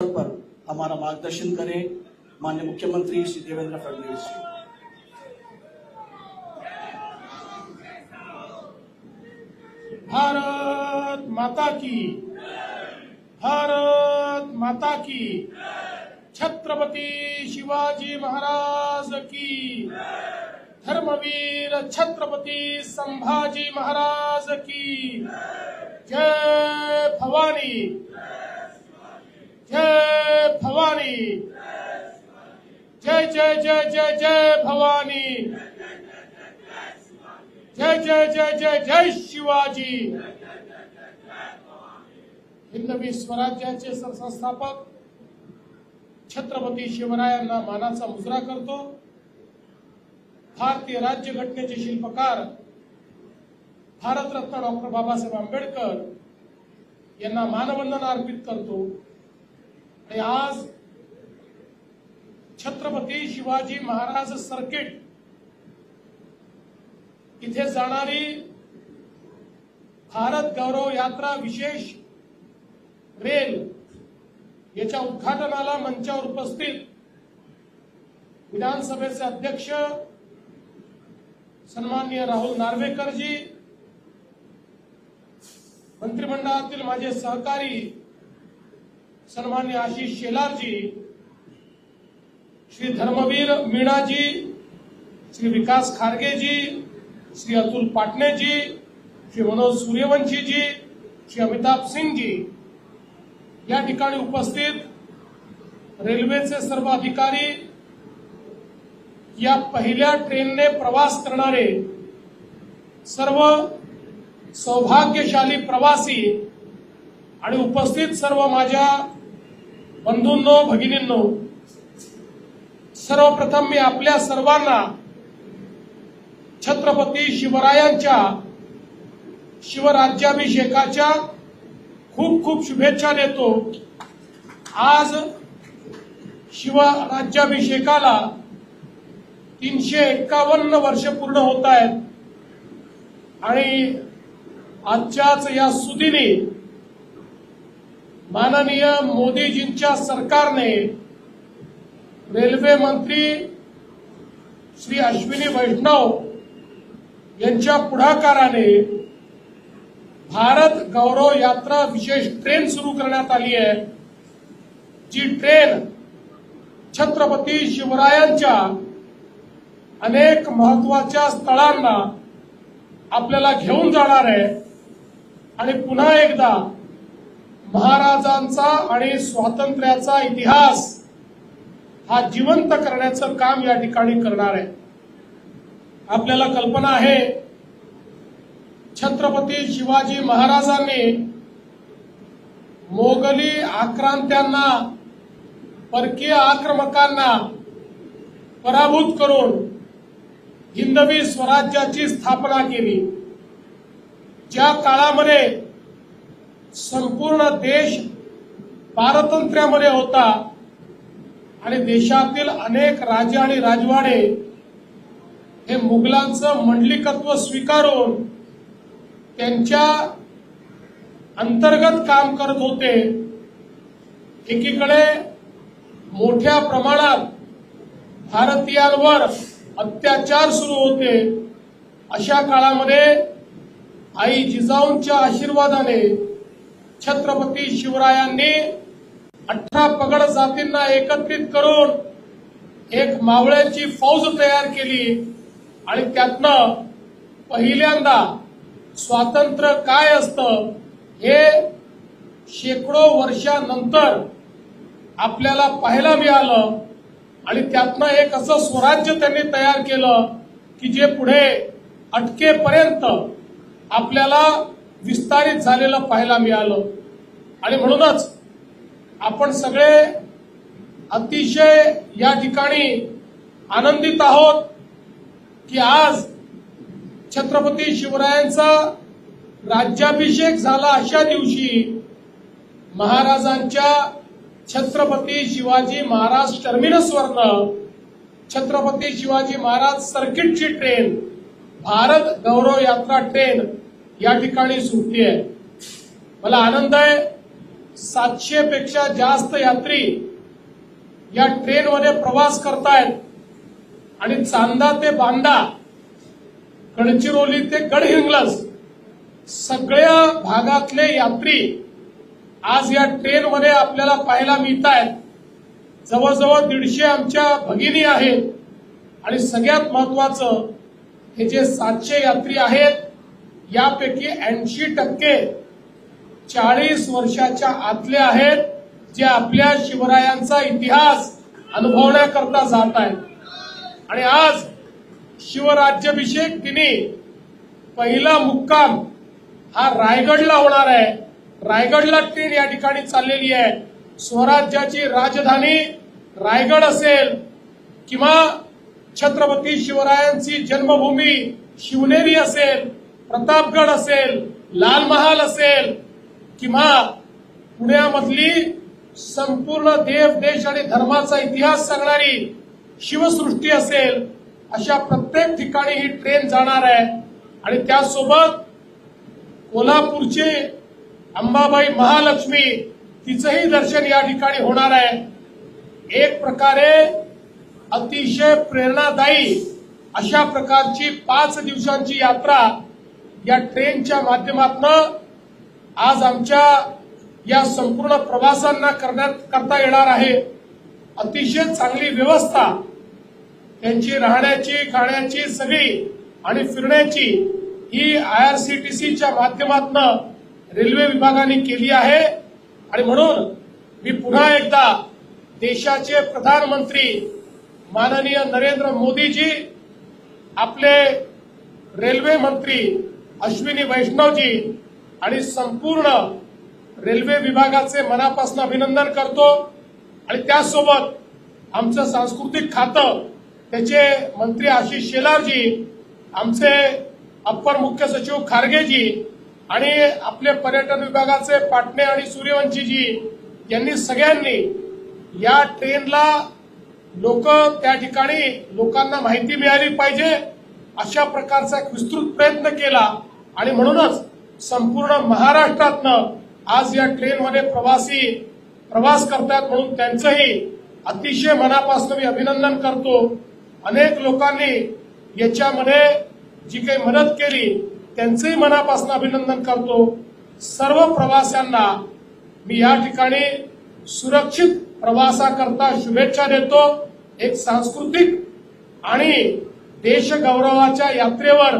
पर हमारा मार्गदर्शन करें, माननीय मुख्यमंत्री श्री देवेंद्र फडणवीस जी। भारत माता की, भारत माता की, छत्रपती शिवाजी महाराज की, धर्मवीर छत्रपती संभाजी महाराज की। जय भवानी। जय भवानी। जय जय जय जय जय भवानी। जय जय जय जय जय शिवाजी। हिंदवी स्वराज्याचे सरसंस्थापक छत्रपती शिवरायांना मानाचा मुजरा करतो. भारतीय राज्यघटनेचे शिल्पकार भारतरत्न डॉक्टर बाबासाहेब आंबेडकर यांना मानवंदना अर्पित करतो. आणि आज छत्रपती शिवाजी महाराज सर्किट इथे जाणारी भारत गौरव यात्रा विशेष रेल याच्या उद्घाटनाला मंचावर उपस्थित विधानसभेचे अध्यक्ष सन्माननीय राहुल नार्वेकरजी मंत्रिमंडळातील माझे सहकारी सन्मान्य आशिष शेलारजी श्री धर्मवीर मीणाजी श्री विकास खारगेजी श्री अतुल पाटणेजी श्री मनोज सूर्यवंशीजी श्री अमिताभ सिंगजी या ठिकाणी उपस्थित रेल्वेचे सर्व अधिकारी या पहिल्या ट्रेनने प्रवास करणारे सर्व सौभाग्यशाली प्रवासी आणि उपस्थित सर्व माझ्या बंधूंनो भगिनींनो सर्वप्रथम मी आपल्या सर्वांना छत्रपती शिवरायांच्या शिवराज्याभिषेकाच्या खूप खूप शुभेच्छा देतो. आज शिवराज्याभिषेकाला तीनशे एक्कावन्न वर्ष पूर्ण होत आहेत. आणि आजच्याच या सुदिनी माननीय मोदीजींच्या सरकारने रेल्वे मंत्री श्री अश्विनी वैष्णव यांच्या पुढाकाराने भारत गौरव यात्रा विशेष ट्रेन सुरू करण्यात आली आहे. जी ट्रेन छत्रपती शिवरायांच्या अनेक महत्त्वाच्या स्थळांना आपल्याला घेऊन जाणार आहे. आणि पुन्हा एकदा महाराजांचा आणि स्वातंत्र्याचा इतिहास हा जिवंत करण्याचं काम या ठिकाणी करणार आहे. आपल्याला कल्पना आहे छत्रपती शिवाजी महाराजांनी मोगली आक्रांत्यांना परकीय आक्रमकांना पराभूत करून हिंदवी स्वराज्याची स्थापना केली. ज्या काळामध्ये संपूर्ण देश पारतंत्र्यामध्ये होता आणि देशातील अनेक राजे आणि राजवाडे हे मुघलांचं मंडलिकत्व स्वीकारून त्यांच्या अंतर्गत काम करत होते. एकीकडे मोठ्या प्रमाणात भारतीयांवर अत्याचार सुरू होते. अशा काळामध्ये आई जिजाऊंच्या आशीर्वादाने छत्रपती शिवरायांनी अठरा पगड जातींना एकत्रित करून एक मावळ्याची फौज तयार केली आणि त्यातनं पहिल्यांदा स्वातंत्र्य काय असतं हे शेकडो वर्षानंतर आपल्याला पाहायला मिळालं आणि त्यातनं एक असं स्वराज्य त्यांनी तयार केलं की जे पुढे अटकेपर्यंत आपल्याला विस्तारित झालेलं पाहायला मिळालं. आणि म्हणूनच आपण सगळे अतिशय या ठिकाणी आनंदित आहोत की आज छत्रपती शिवरायांचा राज्याभिषेक झाला अशा दिवशी महाराजांच्या छत्रपती शिवाजी महाराज टर्मिनसवरनं छत्रपती शिवाजी महाराज सर्किटची ट्रेन भारत गौरव यात्रा ट्रेन या ठिकाणी सुटली आहे. मला आनंद आहे. सातशे पेक्षा जास्त यात्री या ट्रेनमध्ये प्रवास करतायत. आणि चांदा ते बांदा गडचिरोली ते गडहिंग्लज सगळ्या भागातले यात्री आज या ट्रेनमध्ये आपल्याला पाहायला मिळत आहेत जवळजवळ दीडशे आमच्या भगिनी आहेत. आणि सगळ्यात महत्वाचं हे जे सातशे यात्री आहेत यापैकी ऐंशी टक्के चाळीस वर्षाच्या आतले आहेत जे आपल्या शिवरायांचा इतिहास अनुभवण्याकरता जात आहेत. आणि आज शिवराज्याभिषेक तिने पहिला मुक्काम हा रायगडला होणार आहे. रायगडला ट्रेन या ठिकाणी चाललेली आहे. स्वराज्याची राजधानी रायगड असेल किंवा छत्रपती शिवरायांची जन्मभूमी शिवनेरी असेल प्रतापगड असेल लाल महाल असेल किंवा पुण्यामधली संपूर्ण देव देश आणि धर्माचा इतिहास सांगणारी शिवसृष्टी असेल अशा प्रत्येक ठिकाणी ही ट्रेन जाणार आहे. आणि त्यासोबत कोल्हापूरची अंबाबाई महालक्ष्मी तिचंही दर्शन या ठिकाणी होणार आहे. एक प्रकारे अतिशय प्रेरणादायी अशा प्रकारची पाच दिवसांची यात्रा या ट्रेनच्या माध्यमातून आज आमच्या या संपूर्ण प्रवासांना करण्यात करता येणार आहे. अतिशय चांगली व्यवस्था त्यांची राहण्याची खाण्याची सगळी आणि फिरण्याची ही आयआरसीटीसीच्या माध्यमातून रेल्वे विभागाने केली आहे. आणि म्हणून मी पुन्हा एकदा देशाचे प्रधानमंत्री माननीय नरेंद्र मोदीजी आपले रेल्वे मंत्री अश्विनी वैष्णवजी आणि संपूर्ण रेल्वे विभागाचे मनापासून अभिनंदन करतो. आणि त्यासोबत आमचं सांस्कृतिक खातं त्याचे मंत्री आशिष शेलारजी आमचे अप्पर मुख्य सचिव खारगेजी आणि आपले पर्यटन विभागाचे पाटणे आणि सूर्यवंशीजी यांनी सगळ्यांनी या ट्रेनला लोक त्या ठिकाणी लोकांना माहिती मिळाली पाहिजे अशा प्रकारचा एक विस्तृत प्रयत्न केला. आणि म्हणूनच संपूर्ण महाराष्ट्रातनं आज या ट्रेनमध्ये प्रवासी प्रवास करतात म्हणून त्यांचंही अतिशय मनापासून मी अभिनंदन करतो. अनेक लोकांनी याच्यामध्ये जी काही मदत केली त्यांचंही मनापासून अभिनंदन करतो. सर्व प्रवाशांना मी या ठिकाणी सुरक्षित प्रवासाकरता शुभेच्छा देतो. एक सांस्कृतिक आणि देशगौरवाच्या यात्रेवर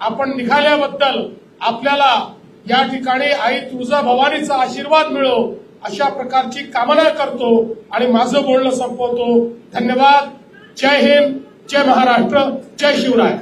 आपण निघाल्याबद्दल आपल्याला या ठिकाणी आई तुळजाभवानीचा आशीर्वाद मिळो अशा प्रकारची कामना करतो आणि माझं बोलणं संपवतो. धन्यवाद. जय हिंद. जय महाराष्ट्र. जय शिवराय.